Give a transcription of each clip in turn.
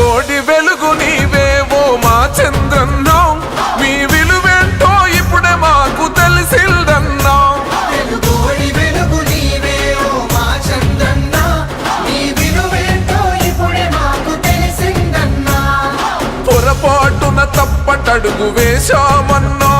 కోడి వెలుగు నీవేవో మా చంద్రన్నా. మీ విలువేంటో ఇప్పుడే మాకు తెలిసిందన్నా. పొరపాటున తప్పటడుగు వేశామన్నా.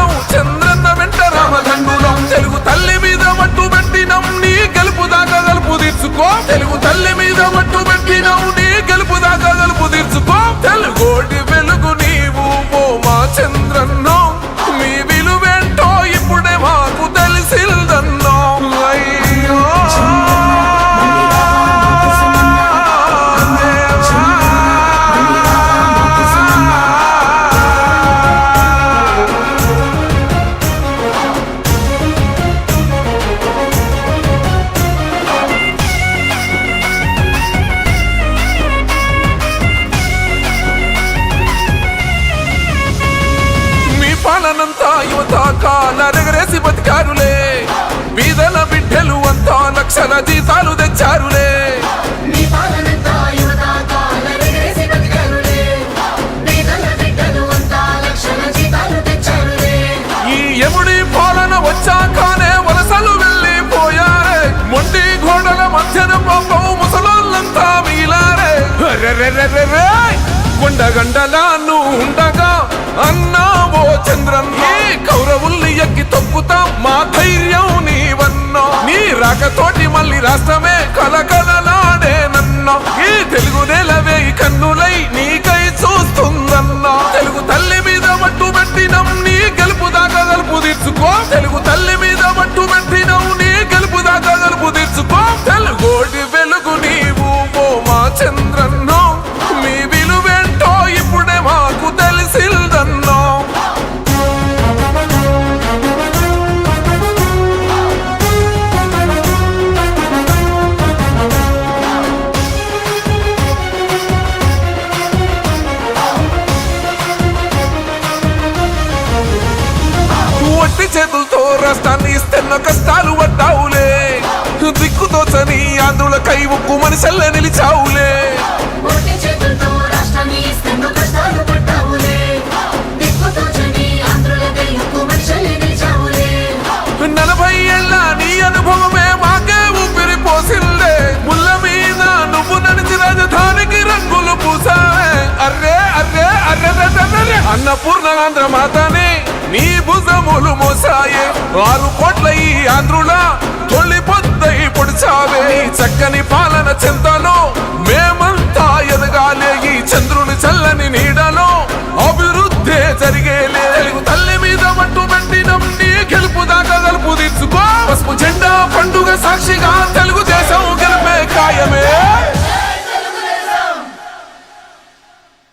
మంది చంద్రన్న వెంట రామదండులం తెలుగు తల్లి మీద మట్టు పెట్టినం నీ గెలుపు దాకా గలుపు తీర్చుకో. తెలుగు తల్లి మీద మట్టు కాలరెగరేసి బతికారులే. బీదల బిడ్డలు అంతా లక్షల జీతాలు తెచ్చారులే. ఈ ఎముడి పాలన వచ్చాకనే వలసలు వెళ్ళిపోయారే. మొండి గోడల మధ్యన పాపం ముసలోళ్ళంతా మిగిలారే. అరెరెరెరెరె! కొండగండలా నువ్వు ఉండగా అన్నావో చంద్రన్న కౌరవుల్ని ఎక్కి తొక్కుతాం. మా ధైర్యం నీవన్నో. నీ రాకతోటి మళ్ళీ రాష్ట్రమే చేతులతో రాష్ట్రాన్ని ఇస్తున్న కష్టాలు పడ్డావులే. దిక్కుతో చని ఆంధ్రుల కై ఉక్కు మనిషల్ల నిలిచావులే. దిక్కుతోచని. నలభై ఏళ్ళ నీ అనుభవమే మాకే ఊపిరి పోసిల్లే. ముళ్ళ మీద నువ్వు నడిచి రాజధానికి రంగులు పూసావే. అర్రే అర్రే అర్రే అర్రే అన్నపూర్ణ ఆంధ్ర మాతనే నీ భుజములు మోసాయే. ఆరు కోట్ల ఈ ఆంధ్రుల తొలి పొద్ద ఇప్పుడు చావే చక్కని పాలన చింతలో మేమంతా ఎదగాలే. ఈ చంద్రుని చల్లని నీడలో అభివృద్ధే జరిగేలే. తెలుగు తల్లి మీద మట్టు పెట్టినం నీ గెలుపు దాకా గలుపు తీర్చుకో. పసుపు జెండా పండుగ సాక్షిగా తెలుగుదేశం గెలిపే ఖాయమే.